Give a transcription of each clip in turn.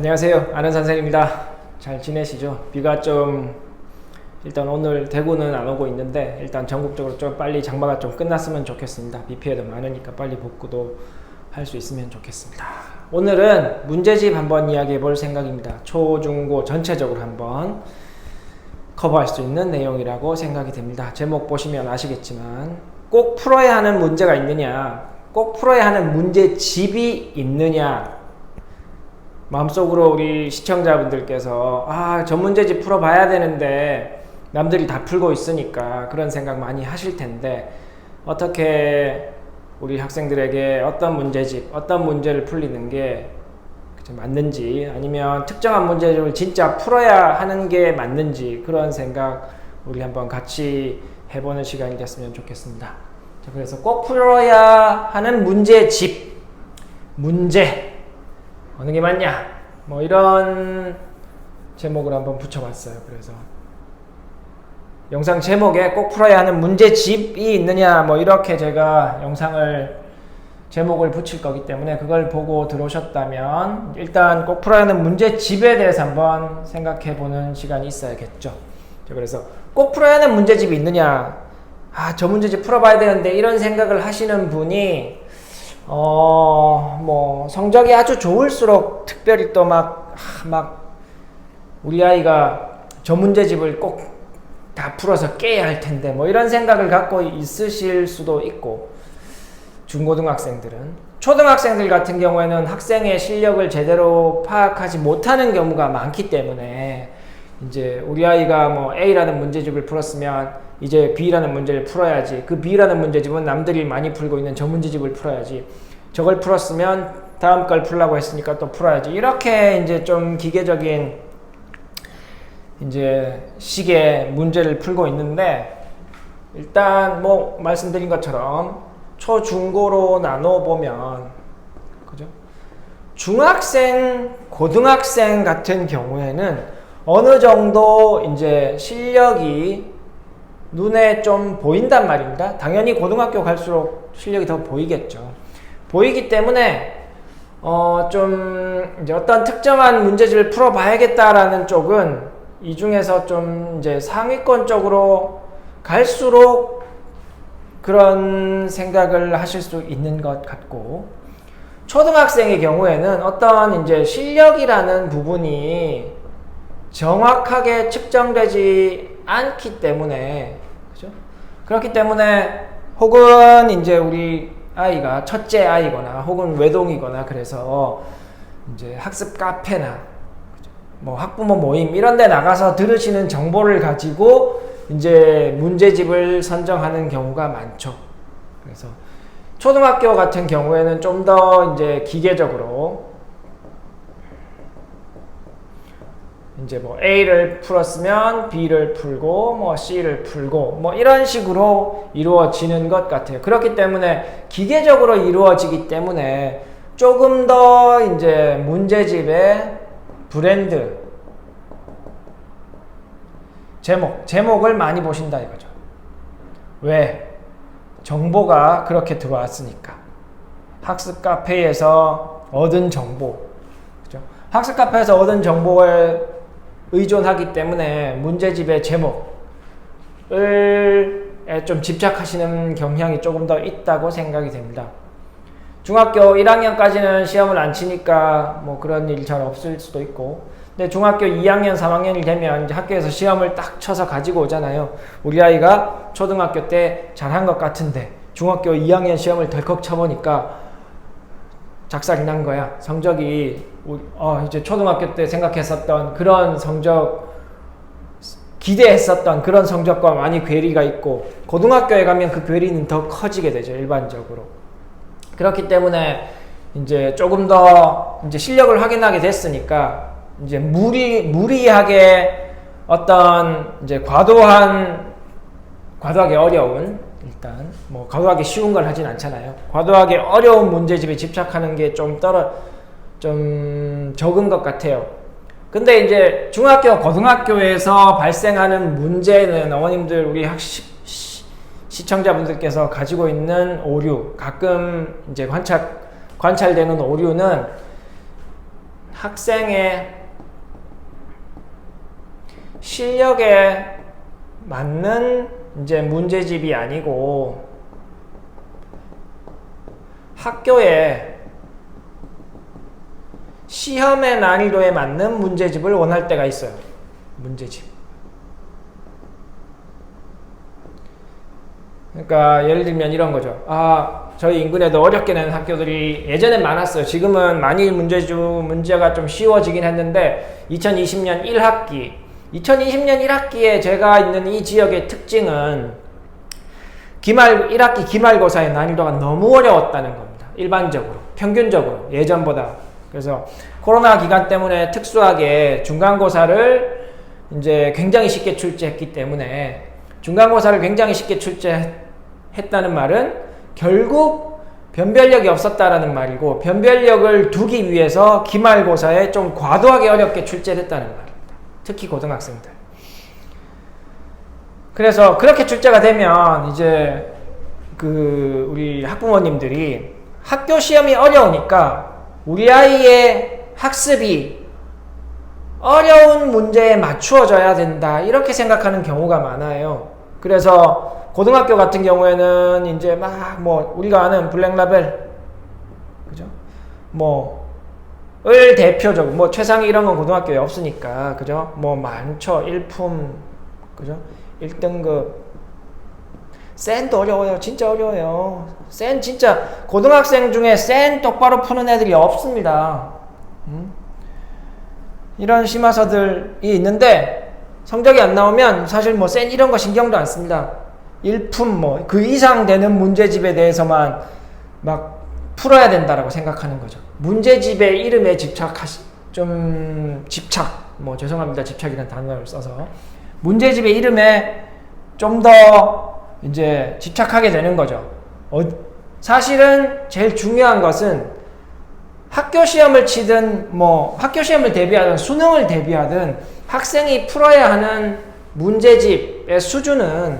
안녕하세요. 아는 선생입니다. 잘 지내시죠? 비가 좀 일단 오늘 대구는 안 오고 있는데 일단 전국적으로 좀 빨리 장마가 좀 끝났으면 좋겠습니다. 비 피해도 많으니까 빨리 복구도 할 수 있으면 좋겠습니다. 오늘은 문제집 한번 이야기해 볼 생각입니다. 초, 중, 고 전체적으로 한번 커버할 수 있는 내용이라고 생각이 됩니다. 제목 보시면 아시겠지만 꼭 풀어야 하는 문제가 있느냐, 꼭 풀어야 하는 문제집이 있느냐 마음속으로 우리 시청자분들께서 아, 저 문제집 풀어봐야 되는데 남들이 다 풀고 있으니까 그런 생각 많이 하실 텐데 어떻게 우리 학생들에게 어떤 문제집, 어떤 문제를 풀리는 게 맞는지 아니면 특정한 문제집을 진짜 풀어야 하는 게 맞는지 그런 생각 우리 한번 같이 해보는 시간이 됐으면 좋겠습니다. 자, 그래서 꼭 풀어야 하는 문제집, 문제 어느 게 맞냐? 뭐 이런 제목을 한번 붙여봤어요. 그래서 영상 제목에 꼭 풀어야 하는 문제집이 있느냐 뭐 이렇게 제가 영상을 제목을 붙일 거기 때문에 그걸 보고 들어오셨다면 일단 꼭 풀어야 하는 문제집에 대해서 한번 생각해 보는 시간이 있어야겠죠. 자, 그래서 꼭 풀어야 하는 문제집이 있느냐? 아, 저 문제집 풀어봐야 되는데 이런 생각을 하시는 분이 어, 뭐, 성적이 아주 좋을수록 특별히 또 막, 아, 막, 우리 아이가 저 문제집을 꼭 다 풀어서 깨야 할 텐데, 뭐 이런 생각을 갖고 있으실 수도 있고, 중고등학생들은. 초등학생들 같은 경우에는 학생의 실력을 제대로 파악하지 못하는 경우가 많기 때문에, 이제 우리 아이가 뭐 A라는 문제집을 풀었으면 이제 B라는 문제를 풀어야지. 그 B라는 문제집은 남들이 많이 풀고 있는 저 문제집을 풀어야지. 저걸 풀었으면 다음 걸 풀라고 했으니까 또 풀어야지. 이렇게 이제 좀 기계적인 이제 식의 문제를 풀고 있는데 일단 뭐 말씀드린 것처럼 초, 중, 고로 나눠 보면 그죠? 중학생, 고등학생 같은 경우에는 어느 정도 이제 실력이 눈에 좀 보인단 말입니다. 당연히 고등학교 갈수록 실력이 더 보이겠죠. 보이기 때문에 어 좀 이제 어떤 특정한 문제집을 풀어봐야겠다라는 쪽은 이 중에서 좀 이제 상위권 쪽으로 갈수록 그런 생각을 하실 수 있는 것 같고 초등학생의 경우에는 어떤 이제 실력이라는 부분이 정확하게 측정되지 않기 때문에 그렇기 때문에 혹은 이제 우리 아이가 첫째 아이거나 혹은 외동이거나 그래서 이제 학습 카페나? 뭐 학부모 모임 이런 데 나가서 들으시는 정보를 가지고 이제 문제집을 선정하는 경우가 많죠. 그래서 초등학교 같은 경우에는 좀 더 이제 기계적으로 이제 뭐 A를 풀었으면 B를 풀고 뭐 C를 풀고 뭐 이런 식으로 이루어지는 것 같아요. 그렇기 때문에 기계적으로 이루어지기 때문에 조금 더 이제 문제집의 브랜드 제목 제목을 많이 보신다 이거죠. 왜? 정보가 그렇게 들어왔으니까. 학습 카페에서 얻은 정보. 그죠? 학습 카페에서 얻은 정보에 의존하기 때문에 문제집의 제목을 좀 집착하시는 경향이 조금 더 있다고 생각이 됩니다. 중학교 1학년까지는 시험을 안 치니까 뭐 그런 일 잘 없을 수도 있고 근데 중학교 2학년, 3학년이 되면 이제 학교에서 시험을 딱 쳐서 가지고 오잖아요. 우리 아이가 초등학교 때 잘한 것 같은데 중학교 2학년 시험을 덜컥 쳐보니까 작살이 난 거야. 성적이 어, 이제 초등학교 때 생각했었던 그런 성적 기대했었던 그런 성적과 많이 괴리가 있고 고등학교에 가면 그 괴리는 더 커지게 되죠 일반적으로 그렇기 때문에 이제 조금 더 이제 실력을 확인하게 됐으니까 이제 무리 무리하게 어떤 이제 과도한 과도하게 어려운 일단 뭐 과도하게 쉬운 걸 하진 않잖아요. 과도하게 어려운 문제집에 집착하는 게 좀 떨어 좀 적은 것 같아요. 근데 이제 중학교, 고등학교에서 발생하는 문제는 어머님들 우리 학시 시청자분들께서 가지고 있는 오류 가끔 이제 관찰 관찰되는 오류는 학생의 실력에 맞는 이제 문제집이 아니고 학교에 시험의 난이도에 맞는 문제집을 원할 때가 있어요. 문제집. 그러니까 예를 들면 이런 거죠. 아, 저희 인근에도 어렵게 내는 학교들이 예전엔 많았어요. 지금은 많이 문제주 문제가 좀 쉬워지긴 했는데 2020년 1학기 2020년 1학기에 제가 있는 이 지역의 특징은 기말 1학기 기말고사의 난이도가 너무 어려웠다는 겁니다. 일반적으로 평균적으로 예전보다 그래서 코로나 기간 때문에 특수하게 중간고사를 이제 굉장히 쉽게 출제했기 때문에 중간고사를 굉장히 쉽게 출제했다는 말은 결국 변별력이 없었다라는 말이고 변별력을 두기 위해서 기말고사에 좀 과도하게 어렵게 출제했다는 말입니다. 특히 고등학생들. 그래서 그렇게 출제가 되면 이제 그 우리 학부모님들이 학교 시험이 어려우니까 우리 아이의 학습이 어려운 문제에 맞추어져야 된다. 이렇게 생각하는 경우가 많아요. 그래서 고등학교 같은 경우에는 이제 막 뭐 우리가 아는 블랙라벨 그죠? 뭐 을 대표적으로 뭐 최상위 이런 건 고등학교에 없으니까 그죠? 뭐 많죠. 일품 그죠? 1등급 센도 어려워요. 진짜 어려워요. 센 진짜 고등학생 중에 센 똑바로 푸는 애들이 없습니다. 음? 이런 심화서들이 있는데 성적이 안 나오면 사실 뭐 센 이런 거 신경도 안 씁니다. 일품 뭐 그 이상 되는 문제집에 대해서만 막 풀어야 된다라고 생각하는 거죠. 문제집의 이름에 집착하시 좀 집착 뭐 죄송합니다 집착이라는 단어를 써서 문제집의 이름에 좀더 이제 집착하게 되는 거죠. 어, 사실은 제일 중요한 것은 학교 시험을 치든 뭐 학교 시험을 대비하든 수능을 대비하든 학생이 풀어야 하는 문제집의 수준은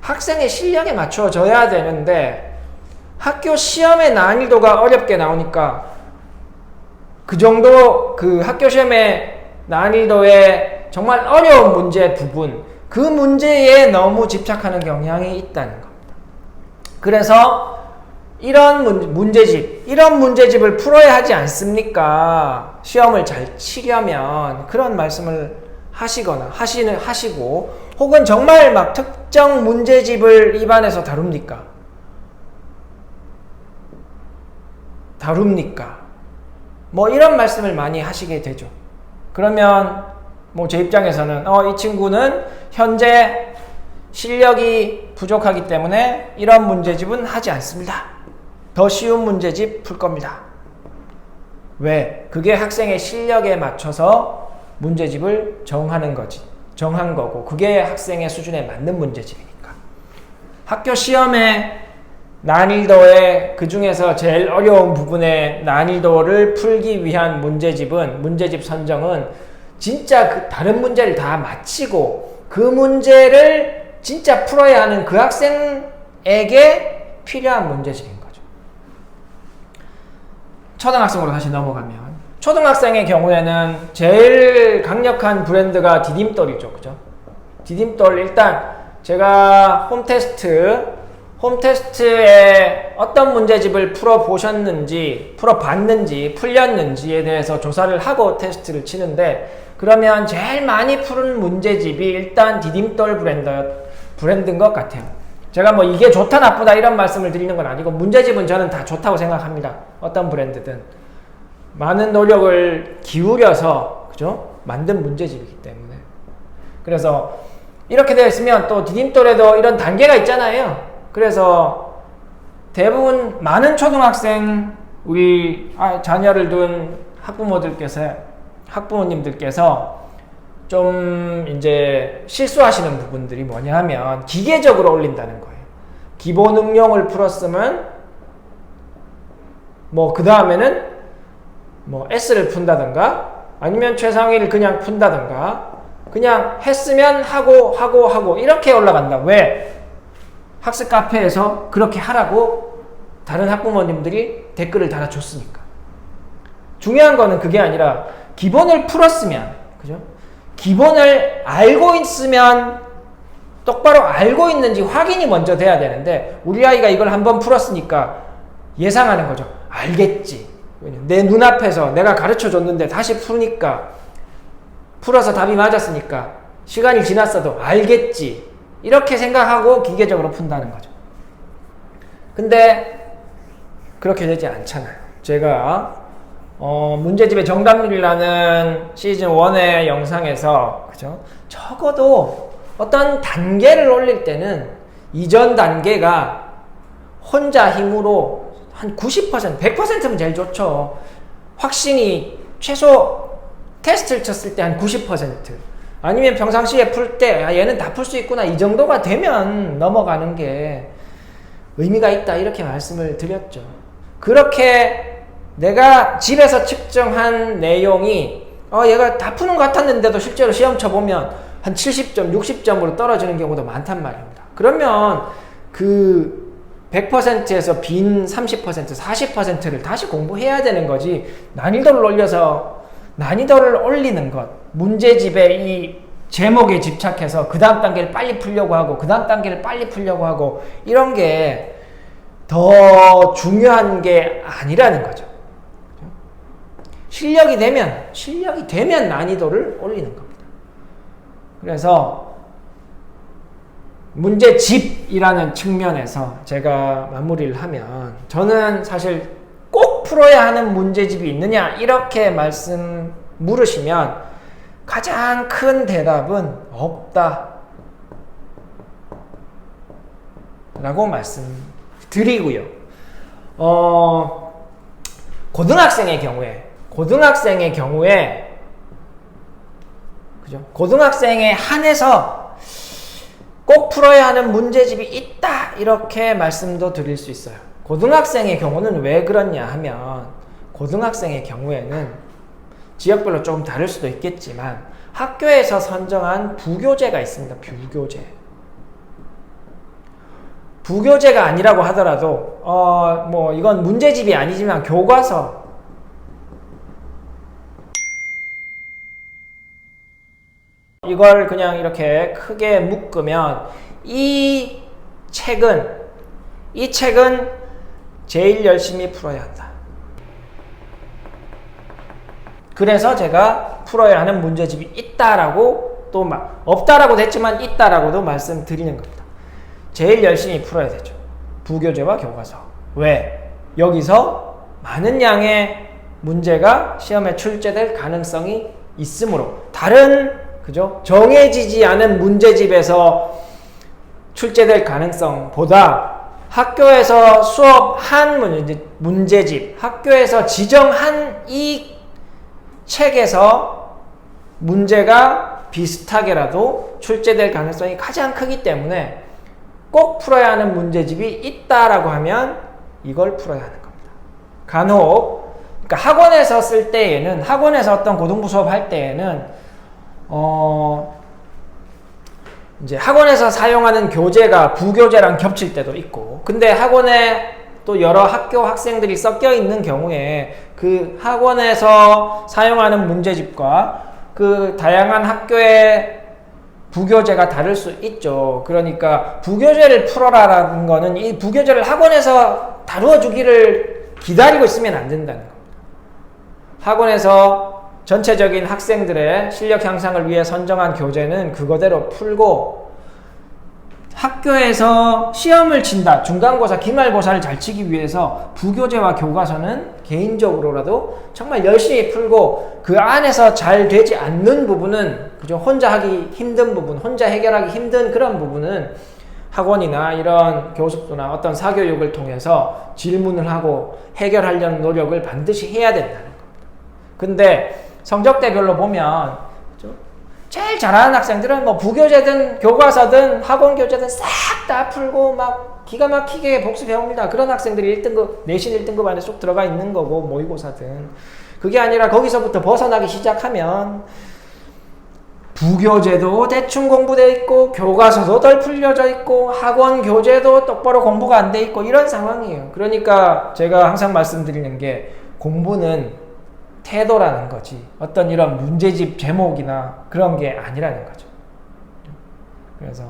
학생의 실력에 맞춰져야 되는데 학교 시험의 난이도가 어렵게 나오니까 그 정도 그 학교 시험의 난이도의 정말 어려운 문제 부분 그 문제에 너무 집착하는 경향이 있다는 겁니다. 그래서 이런 문제집, 이런 문제집을 풀어야 하지 않습니까? 시험을 잘 치려면 그런 말씀을 하시거나 하시는 하시고 혹은 정말 막 특정 문제집을 입안에서 다룹니까? 다룹니까? 뭐 이런 말씀을 많이 하시게 되죠. 그러면 뭐 제 입장에서는 어 이 친구는 현재 실력이 부족하기 때문에 이런 문제집은 하지 않습니다. 더 쉬운 문제집 풀 겁니다. 왜? 그게 학생의 실력에 맞춰서 문제집을 정하는 거지. 정한 거고, 그게 학생의 수준에 맞는 문제집이니까. 학교 시험의 난이도의 그 중에서 제일 어려운 부분의 난이도를 풀기 위한 문제집은, 문제집 선정은 진짜 그 다른 문제를 다 마치고 그 문제를 진짜 풀어야 하는 그 학생에게 필요한 문제집인 거죠. 초등학생으로 다시 넘어가면 초등학생의 경우에는 제일 강력한 브랜드가 디딤돌이죠. 그죠? 디딤돌 일단 제가 홈 테스트 홈 테스트에 어떤 문제집을 풀어 보셨는지, 풀어 봤는지, 풀렸는지에 대해서 조사를 하고 테스트를 치는데 그러면 제일 많이 푸는 문제집이 일단 디딤돌 브랜드 브랜드인 것 같아요. 제가 뭐 이게 좋다 나쁘다 이런 말씀을 드리는 건 아니고 문제집은 저는 다 좋다고 생각합니다. 어떤 브랜드든. 많은 노력을 기울여서 그죠? 만든 문제집이기 때문에 그래서 이렇게 되어 있으면 또 디딤돌에도 이런 단계가 있잖아요. 그래서 대부분 많은 초등학생 우리 아, 자녀를 둔 학부모들께서 학부모님들께서 좀 이제 실수하시는 부분들이 뭐냐 하면 기계적으로 올린다는 거예요. 기본 응용을 풀었으면 뭐 그 다음에는 뭐 S를 푼다든가 아니면 최상위를 그냥 푼다든가 그냥 했으면 하고 하고 하고 이렇게 올라간다. 왜? 학습 카페에서 그렇게 하라고 다른 학부모님들이 댓글을 달아줬으니까. 중요한 거는 그게 아니라 기본을 풀었으면 그죠? 기본을 알고 있으면 똑바로 알고 있는지 확인이 먼저 돼야 되는데 우리 아이가 이걸 한번 풀었으니까 예상하는 거죠. 알겠지. 내 눈앞에서 내가 가르쳐 줬는데 다시 푸니까 풀어서 답이 맞았으니까 시간이 지났어도 알겠지. 이렇게 생각하고 기계적으로 푼다는 거죠. 근데 그렇게 되지 않잖아요. 제가 어, 문제집의 정답률이라는 시즌 1의 영상에서 그죠? 적어도 어떤 단계를 올릴 때는 이전 단계가 혼자 힘으로 한 90%, 100%면 제일 좋죠. 확신이 최소 테스트를 쳤을 때 한 90%. 아니면 평상시에 풀 때, 아, 얘는 다 풀 수 있구나. 이 정도가 되면 넘어가는 게 의미가 있다. 이렇게 말씀을 드렸죠. 그렇게 내가 집에서 측정한 내용이, 어, 얘가 다 푸는 것 같았는데도 실제로 시험 쳐보면 한 70점, 60점으로 떨어지는 경우도 많단 말입니다. 그러면 그 100%에서 빈 30%, 40%를 다시 공부해야 되는 거지. 난이도를 올려서 난이도를 올리는 것, 문제집의 이 제목에 집착해서 그 다음 단계를 빨리 풀려고 하고 그 다음 단계를 빨리 풀려고 하고 이런 게 더 중요한 게 아니라는 거죠. 실력이 되면 실력이 되면 난이도를 올리는 겁니다. 그래서 문제집이라는 측면에서 제가 마무리를 하면 저는 사실 꼭 풀어야 하는 문제집이 있느냐 이렇게 말씀 물으시면 가장 큰 대답은 없다 라고 말씀드리고요. 어, 고등학생의 경우에 고등학생의 경우에 그죠? 고등학생에 한해서 꼭 풀어야 하는 문제집이 있다 이렇게 말씀도 드릴 수 있어요. 고등학생의 경우는 왜 그렇냐 하면 고등학생의 경우에는 지역별로 조금 다를 수도 있겠지만 학교에서 선정한 부교재가 있습니다. 부교재. 부교재가 아니라고 하더라도 어 뭐 이건 문제집이 아니지만 교과서 이걸 그냥 이렇게 크게 묶으면 이 책은 이 책은 제일 열심히 풀어야 한다. 그래서 제가 풀어야 하는 문제집이 있다라고 또 막 없다라고 됐지만 있다라고도 말씀드리는 겁니다. 제일 열심히 풀어야 되죠. 부교재와 교과서. 왜? 여기서 많은 양의 문제가 시험에 출제될 가능성이 있으므로 다른 그죠? 정해지지 않은 문제집에서 출제될 가능성보다 학교에서 수업한 문제, 문제집, 학교에서 지정한 이 책에서 문제가 비슷하게라도 출제될 가능성이 가장 크기 때문에 꼭 풀어야 하는 문제집이 있다라고 하면 이걸 풀어야 하는 겁니다. 간혹 그러니까 학원에서 쓸 때에는 학원에서 어떤 고등부 수업 할 때에는 어 이제 학원에서 사용하는 교재가 부교재랑 겹칠 때도 있고 근데 학원에 또 여러 학교 학생들이 섞여 있는 경우에 그 학원에서 사용하는 문제집과 그 다양한 학교의 부교재가 다를 수 있죠. 그러니까 부교재를 풀어라라는 거는 이 부교재를 학원에서 다루어 주기를 기다리고 있으면 안 된다는 겁니다. 학원에서 전체적인 학생들의 실력 향상을 위해 선정한 교재는 그거대로 풀고 학교에서 시험을 친다. 중간고사, 기말고사를 잘 치기 위해서 부교재와 교과서는 개인적으로라도 정말 열심히 풀고 그 안에서 잘 되지 않는 부분은 그죠? 혼자 하기 힘든 부분, 혼자 해결하기 힘든 그런 부분은 학원이나 이런 교습소나 어떤 사교육을 통해서 질문을 하고 해결하려는 노력을 반드시 해야 된다는 겁니다. 근데 성적대별로 보면 제일 잘하는 학생들은 뭐 부교재든 교과서든 학원 교재든 싹 다 풀고 막 기가 막히게 복습해 옵니다. 그런 학생들이 1등급, 내신 1등급 안에 쏙 들어가 있는 거고 모의고사든. 그게 아니라 거기서부터 벗어나기 시작하면 부교재도 대충 공부되어 있고 교과서도 덜 풀려져 있고 학원 교재도 똑바로 공부가 안 돼 있고 이런 상황이에요. 그러니까 제가 항상 말씀드리는 게 공부는 태도라는 거지. 어떤 이런 문제집 제목이나 그런 게 아니라는 거죠. 그래서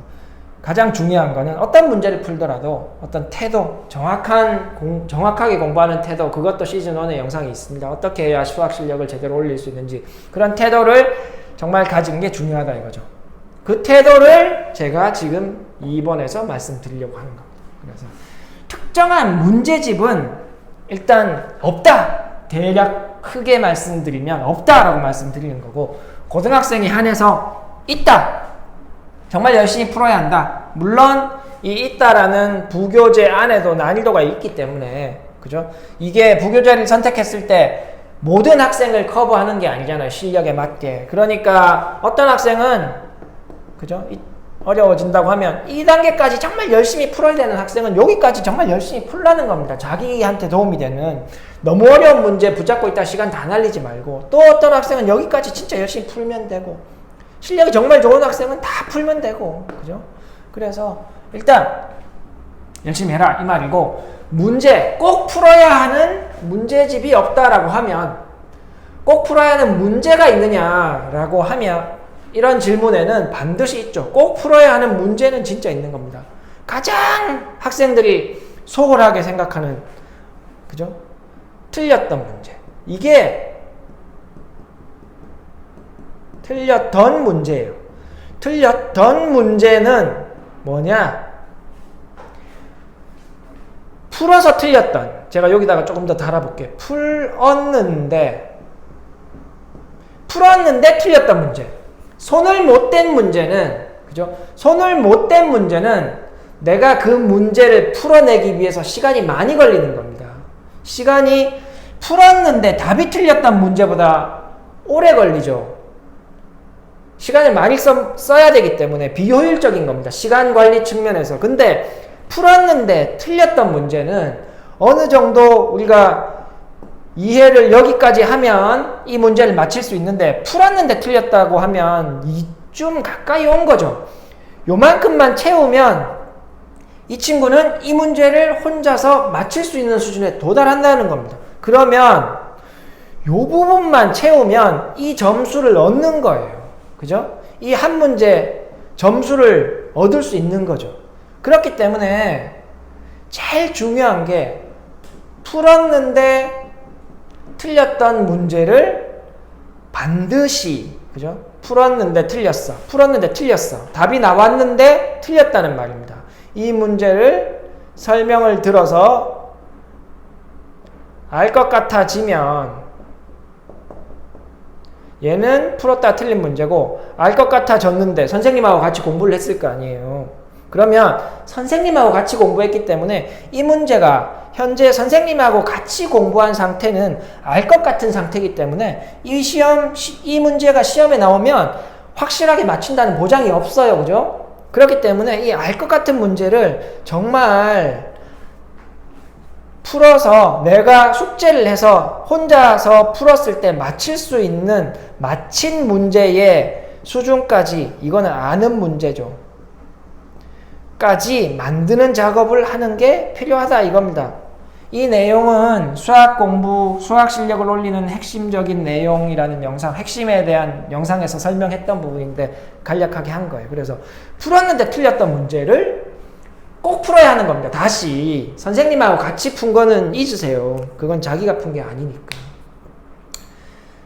가장 중요한 거는 어떤 문제를 풀더라도 어떤 태도, 정확한 공, 정확하게 공부하는 태도, 그것도 시즌 1의 영상이 있습니다. 어떻게 해야 수학 실력을 제대로 올릴 수 있는지 그런 태도를 정말 가진 게 중요하다 이거죠. 그 태도를 제가 지금 2번에서 말씀드리려고 하는 겁니다. 그래서 특정한 문제집은 일단 없다. 대략 크게 말씀드리면 없다라고 말씀드리는 거고 고등학생이 한해서 있다. 정말 열심히 풀어야 한다. 물론 이 있다라는 부교재 안에도 난이도가 있기 때문에 그죠? 이게 부교재를 선택했을 때 모든 학생을 커버하는 게 아니잖아요. 실력에 맞게. 그러니까 어떤 학생은 그죠? 이- 어려워진다고 하면 2단계까지 정말 열심히 풀어야 되는 학생은 여기까지 정말 열심히 풀라는 겁니다. 자기한테 도움이 되는 너무 어려운 문제 붙잡고 있다 시간 다 날리지 말고 또 어떤 학생은 여기까지 진짜 열심히 풀면 되고 실력이 정말 좋은 학생은 다 풀면 되고 그죠? 그래서 일단 열심히 해라 이 말이고 문제 꼭 풀어야 하는 문제집이 없다라고 하면 꼭 풀어야 하는 문제가 있느냐라고 하면 이런 질문에는 반드시 있죠. 꼭 풀어야 하는 문제는 진짜 있는 겁니다. 가장 학생들이 소홀하게 생각하는 그죠? 틀렸던 문제. 이게 틀렸던 문제예요. 틀렸던 문제는 뭐냐? 풀어서 틀렸던. 제가 여기다가 조금 더 달아볼게요. 풀었는데, 풀었는데 틀렸던 문제. 손을 못 댄 문제는, 그죠? 손을 못 댄 문제는 내가 그 문제를 풀어내기 위해서 시간이 많이 걸리는 겁니다. 시간이 풀었는데 답이 틀렸던 문제보다 오래 걸리죠. 시간을 많이 써, 써야 되기 때문에 비효율적인 겁니다. 시간 관리 측면에서. 근데 풀었는데 틀렸던 문제는 어느 정도 우리가 이해를 여기까지 하면 이 문제를 맞힐 수 있는데 풀었는데 틀렸다고 하면 이쯤 가까이 온 거죠. 요만큼만 채우면 이 친구는 이 문제를 혼자서 맞힐 수 있는 수준에 도달한다는 겁니다. 그러면 요 부분만 채우면 이 점수를 얻는 거예요. 그죠? 이 한 문제 점수를 얻을 수 있는 거죠. 그렇기 때문에 제일 중요한 게 풀었는데 틀렸던 문제를 반드시 그죠? 풀었는데 틀렸어. 풀었는데 틀렸어. 답이 나왔는데 틀렸다는 말입니다. 이 문제를 설명을 들어서 알 것 같아지면 얘는 풀었다 틀린 문제고 알 것 같아졌는데 선생님하고 같이 공부를 했을 거 아니에요. 그러면 선생님하고 같이 공부했기 때문에 이 문제가 현재 선생님하고 같이 공부한 상태는 알 것 같은 상태이기 때문에 이 시험 시- 이 문제가 시험에 나오면 확실하게 맞춘다는 보장이 없어요. 그죠? 그렇기 때문에 이 알 것 같은 문제를 정말 풀어서 내가 숙제를 해서 혼자서 풀었을 때 맞힐 수 있는 맞힌 문제의 수준까지 이거는 아는 문제죠. 까지 만드는 작업을 하는 게 필요하다 이겁니다. 이 내용은 수학 공부, 수학 실력을 올리는 핵심적인 내용이라는 영상, 핵심에 대한 영상에서 설명했던 부분인데 간략하게 한 거예요. 그래서 풀었는데 틀렸던 문제를 꼭 풀어야 하는 겁니다. 다시 선생님하고 같이 푼 거는 잊으세요. 그건 자기가 푼 게 아니니까.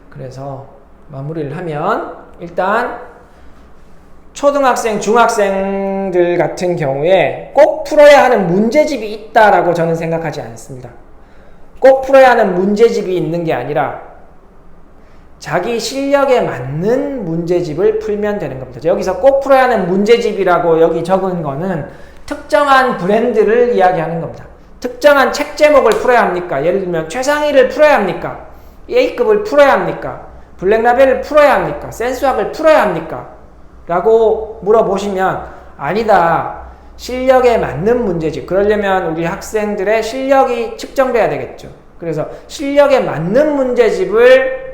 그래서 마무리를 하면 일단 초등학생, 중학생들 같은 경우에 꼭 풀어야 하는 문제집이 있다라고 저는 생각하지 않습니다. 꼭 풀어야 하는 문제집이 있는 게 아니라 자기 실력에 맞는 문제집을 풀면 되는 겁니다. 여기서 꼭 풀어야 하는 문제집이라고 여기 적은 거는 특정한 브랜드를 이야기하는 겁니다. 특정한 책 제목을 풀어야 합니까? 예를 들면 최상위를 풀어야 합니까? A급을 풀어야 합니까? 블랙라벨을 풀어야 합니까? 센수학을 풀어야 합니까? 라고 물어보시면 아니다. 실력에 맞는 문제집. 그러려면 우리 학생들의 실력이 측정돼야 되겠죠. 그래서 실력에 맞는 문제집을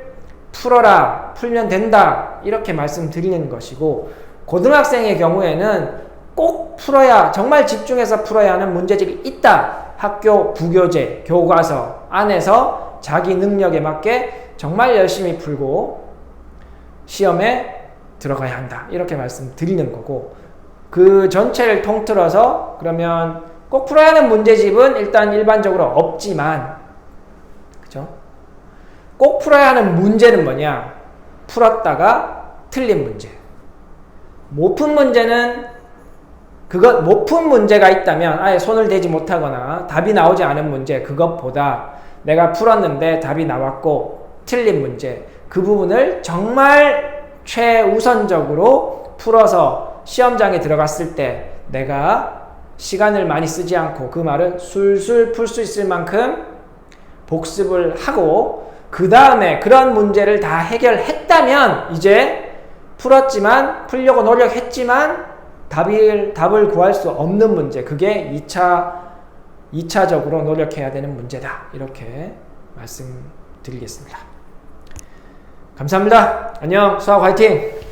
풀어라. 풀면 된다. 이렇게 말씀드리는 것이고 고등학생의 경우에는 꼭 풀어야 정말 집중해서 풀어야 하는 문제집이 있다. 학교 부교재, 교과서 안에서 자기 능력에 맞게 정말 열심히 풀고 시험에 들어가야 한다. 이렇게 말씀드리는 거고 그 전체를 통틀어서 그러면 꼭 풀어야 하는 문제집은 일단 일반적으로 없지만 그죠? 꼭 풀어야 하는 문제는 뭐냐? 풀었다가 틀린 문제. 못 푼 문제는 그것 못 푼 문제가 있다면 아예 손을 대지 못하거나 답이 나오지 않은 문제 그것보다 내가 풀었는데 답이 나왔고 틀린 문제 그 부분을 정말 최우선적으로 풀어서 시험장에 들어갔을 때 내가 시간을 많이 쓰지 않고 그 말은 술술 풀 수 있을 만큼 복습을 하고 그 다음에 그런 문제를 다 해결했다면 이제 풀었지만 풀려고 노력했지만 답을 답을 구할 수 없는 문제 그게 2차 2차적으로 노력해야 되는 문제다. 이렇게 말씀드리겠습니다. 감사합니다. 안녕. 수학 화이팅!